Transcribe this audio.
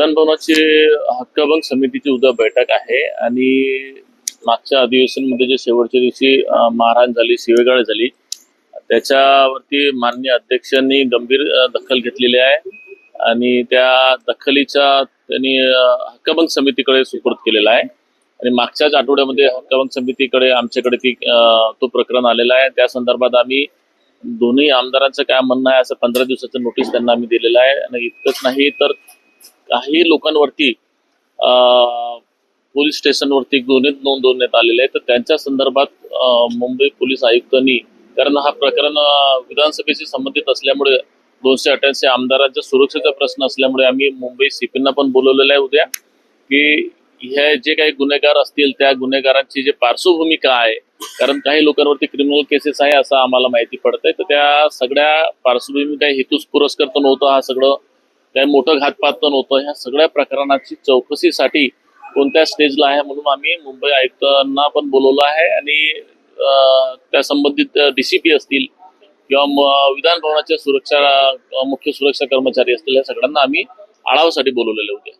विधानभवनाची हक्कभंग समितीची उद्या बैठक आहे आणि मागच्या अधिवेशनमध्ये जे शेवटच्या दिवशी मारहाण झाली शिवेगाळ झाली त्याच्यावरती माननीय अध्यक्षांनी गंभीर दखल घेतलेली आहे आणि त्या दखलीच्या त्यांनी हक्कभंग समितीकडे सुपूर्द केलेला आहे. आणि मागच्याच आठवड्यामध्ये हक्कभंग समितीकडे आमच्याकडे ती तो प्रकरण आलेला आहे. त्या संदर्भात आम्ही दोन्ही आमदारांचं काय म्हणणं आहे असं पंधरा दिवसाचं नोटीस त्यांना आम्ही दिलेलं आहे. आणि इतकंच नाही तर काही लोकांवरती पोलीस स्टेशनवरती गुन्हे नोंदवण्यात आलेले आहे तर त्यांच्या संदर्भात मुंबई पोलीस आयुक्तांनी कारण हा प्रकरण विधानसभेशी संबंधित असल्यामुळे दोनशे अठ्ठ्याऐंशी आमदारांच्या सुरक्षेचा प्रश्न असल्यामुळे आम्ही मुंबई सीपींना पण बोलवलेलं आहे उद्या की हे जे काही गुन्हेगार असतील त्या गुन्हेगारांची जे पार्श्वभूमी काय आहे कारण काही लोकांवरती क्रिमिनल केसेस आहे असं आम्हाला माहिती पडत आहे तर त्या सगळ्या पार्श्वभूमी काही हेतूच पुरस्कार तर नव्हतं हा सगळं काही मोठं घातपात तर नव्हतं ह्या सगळ्या प्रकरणाची चौकशीसाठी कोणत्या स्टेजला आहे म्हणून आम्ही मुंबई आयुक्तांना पण बोलवलं आहे आणि त्या संबंधित डीसीपी असतील किंवा विधान भवनाच्या सुरक्षा मुख्य सुरक्षा कर्मचारी असतील या सगळ्यांना आम्ही आढावासाठी बोलवलेले होते.